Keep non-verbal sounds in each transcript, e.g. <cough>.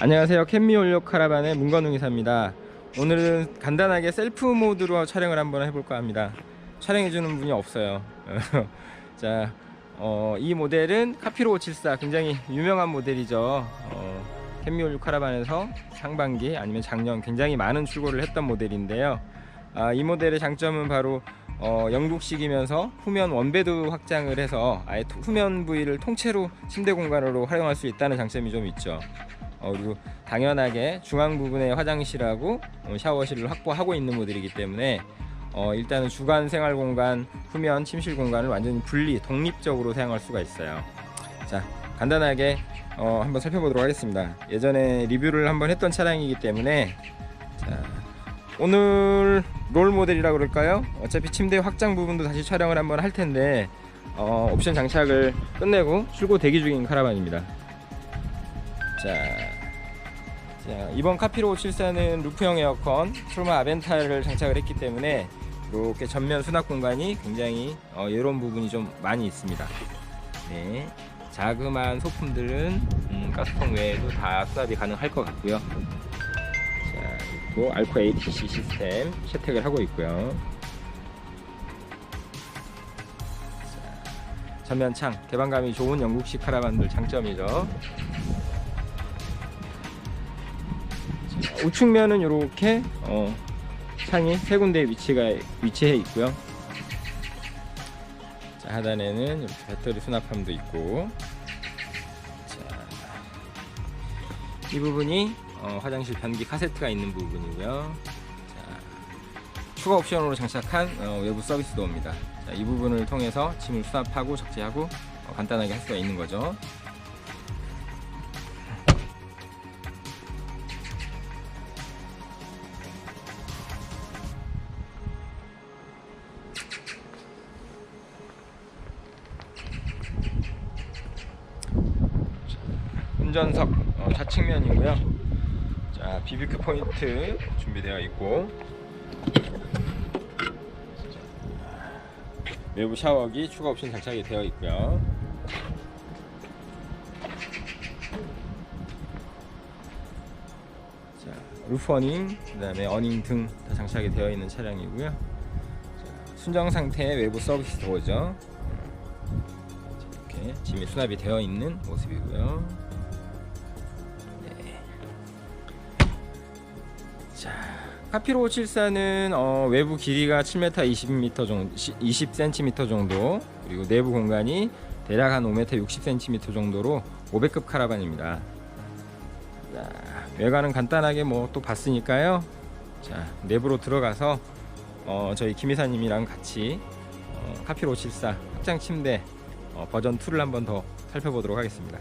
안녕하세요. 캠미 올려 카라반의 문건웅 이사입니다. 오늘은 간단하게 셀프 모드로 촬영을 한번 해볼까 합니다. 촬영해주는 분이 없어요. <laughs> 자, 어, 이 모델은 카피로 574 굉장히 유명한 모델이죠. 어, 캠미 올려 카라반에서 상반기 아니면 작년 굉장히 많은 출고를 했던 모델인데요. 아, 이 모델의 장점은 바로 어, 영국식이면서 후면 원베드 확장을 해서 아예 토- 후면 부위를 통째로 침대 공간으로 활용할 수 있다는 장점이 좀 있죠. 어, 그리고 당연하게 중앙 부분에 화장실하고 어, 샤워실을 확보하고 있는 모델이기 때문에 어, 일단은 주간 생활 공간, 후면 침실 공간을 완전히 분리, 독립적으로 사용할 수가 있어요. 자, 간단하게 어, 한번 살펴보도록 하겠습니다. 예전에 리뷰를 한번 했던 차량이기 때문에 자, 오늘 롤 모델이라 그럴까요? 어차피 침대 확장 부분도 다시 촬영을 한번 할 텐데 어, 옵션 장착을 끝내고 출고 대기 중인 카라반입니다. 자, 자 이번 카피로 574는 루프형 에어컨 트루마 아벤타를 장착을 했기 때문에 이렇게 전면 수납 공간이 굉장히 어, 이런 부분이 좀 많이 있습니다. 네, 자그마한 소품들은 음, 가스통 외에도 다 수납이 가능할 것 같고요. 자, 그리고 알파 ATC 시스템 채택을 하고 있고요. 자, 전면창 개방감이 좋은 영국식 카라반들 장점이죠. 우측면은 이렇게 어, 창이 세 군데 위치가 위치해 있고요. 자, 하단에는 이렇게 배터리 수납함도 있고. 자, 이 부분이 어, 화장실 변기 카세트가 있는 부분이고요. 자, 추가 옵션으로 장착한 어, 외부 서비스 도어입니다. 자, 이 부분을 통해서 짐을 수납하고 적재하고 어, 간단하게 할 수가 있는 거죠. 운전석 어, 좌측면이고요. 자, 비비큐 포인트 준비되어 있고 외부 샤워기 추가 옵션 장착이 되어 있고요. 자, 루프 어닝, 그 다음에 어닝 등 다 장착이 되어 있는 차량이고요. 자, 순정 상태의 외부 서비스 도어죠. 자, 이렇게 짐이 수납이 되어 있는 모습이고요. 자, 카피로 574는 어, 외부 길이가 7m 20m 정도, 20cm 정도, 그리고 내부 공간이 대략 한 5m 60cm 정도로 500급 카라반입니다. 자, 외관은 간단하게 뭐 또 봤으니까요. 자, 내부로 들어가서 어, 저희 김 이사님이랑 같이 어, 카피로 574 확장 침대 어, 버전 2를 한번 더 살펴보도록 하겠습니다.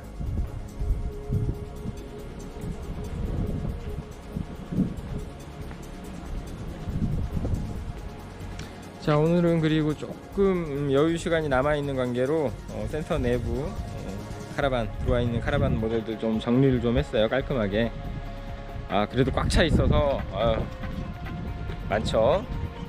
자 오늘은 그리고 조금 여유 시간이 남아 있는 관계로 어, 센터 내부 어, 카라반 들어와 있는 카라반 모델들 좀 정리를 좀 했어요 깔끔하게. 아 그래도 꽉 차 있어서 아유, 많죠?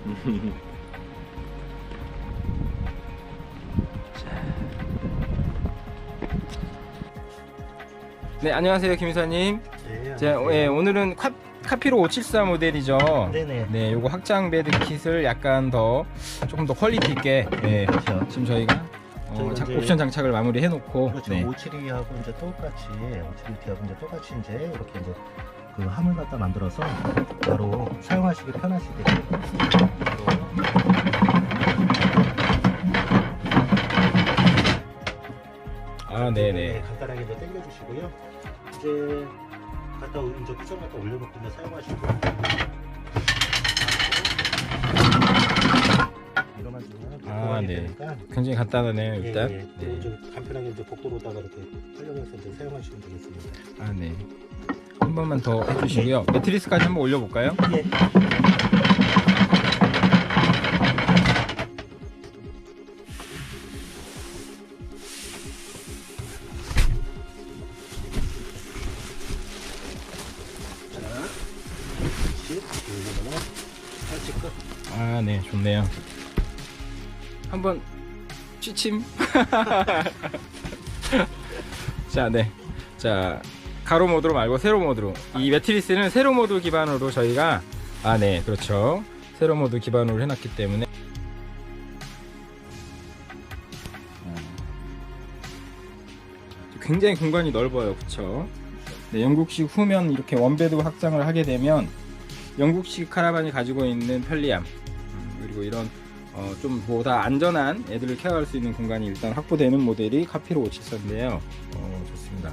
<laughs> 네 안녕하세요 김 이사님. 네, 제, 예, 오늘은 카, 카피로 574 모델이죠 네네. 네, 요거 확장 베드 kit을 약간 더 조금 더 퀄리티 있게 네, 그렇죠. 지금 저희가 어, 저희가 장- 이제- 옵션 장착을 마무리 해놓고 그렇죠. 네. 572하고 이제 똑같이 572하고 이제 똑같이 이제 이렇게 이제 그 함을 갖다 만들어서 바로 사용하시기 편하시게. 아, 네네. 간단하게 이제 당겨주시고요. 이제 갖다 올- 이제 쿠션 갖다 올려놓고 이제 사용하시고. 이거만 주면 아, 보관이 네. 되니까. 굉장히 간단하네요, 예, 일단. 예. 네. 이제 간편하게 이제 복도로다가 이렇게 활용해서 이제 사용하시면 되겠습니다. 아, 네. 한 번만 더 해주시고요. 매트리스까지 한번 올려볼까요? 예. 아, 네, 좋네요. 한번 취침. <laughs> 자, 네. 자, 가로 모드로 말고 세로 모드로. 이 매트리스는 세로 모드 기반으로 저희가 아 네 그렇죠. 세로 모드 기반으로 해놨기 때문에. 어, 굉장히 공간이 넓어요. 그쵸? 네, 영국식 후면 이렇게 원베드 확장을 하게 되면 영국식 카라반이 가지고 있는 편리함 음, 그리고 이런 어, 좀 보다 안전한 애들을 케어할 수 있는 공간이 일단 확보되는 모델이 카피로 574인데요. 어, 좋습니다.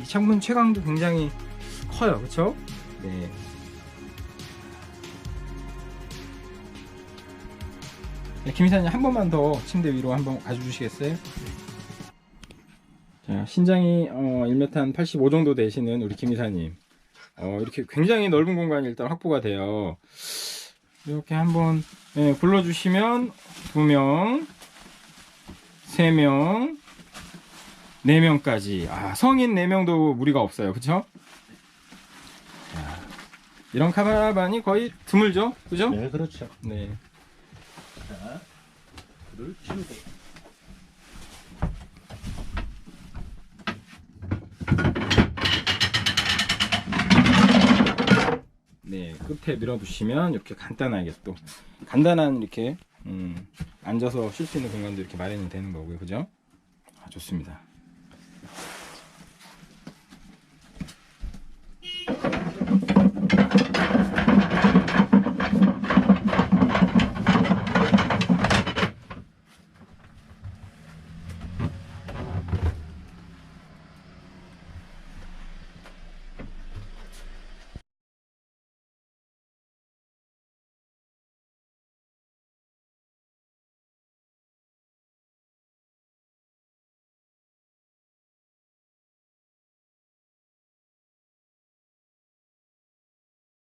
이 창문 채광도 굉장히 커요. 그쵸? 네. 네, 김 이사님 한 번만 더 침대 위로 한번 가져주시겠어요? 자, 신장이 어, 1m 한 85 정도 되시는 우리 김 이사님. 어, 이렇게 굉장히 넓은 공간이 일단 확보가 돼요. 이렇게 한번 예, 불러주시면 두 명, 세 명, 네 명까지. 아, 성인 네 명도 무리가 없어요. 그쵸? 자, 이런 카라반이 거의 드물죠? 그죠? 네, 그렇죠. 네. 자, 불을 치우고. 네, 끝에 밀어두시면 이렇게 간단하게 또 간단한 이렇게 음, 앉아서 쉴 수 있는 공간도 이렇게 마련이 되는 거고요, 그죠? 아, 좋습니다.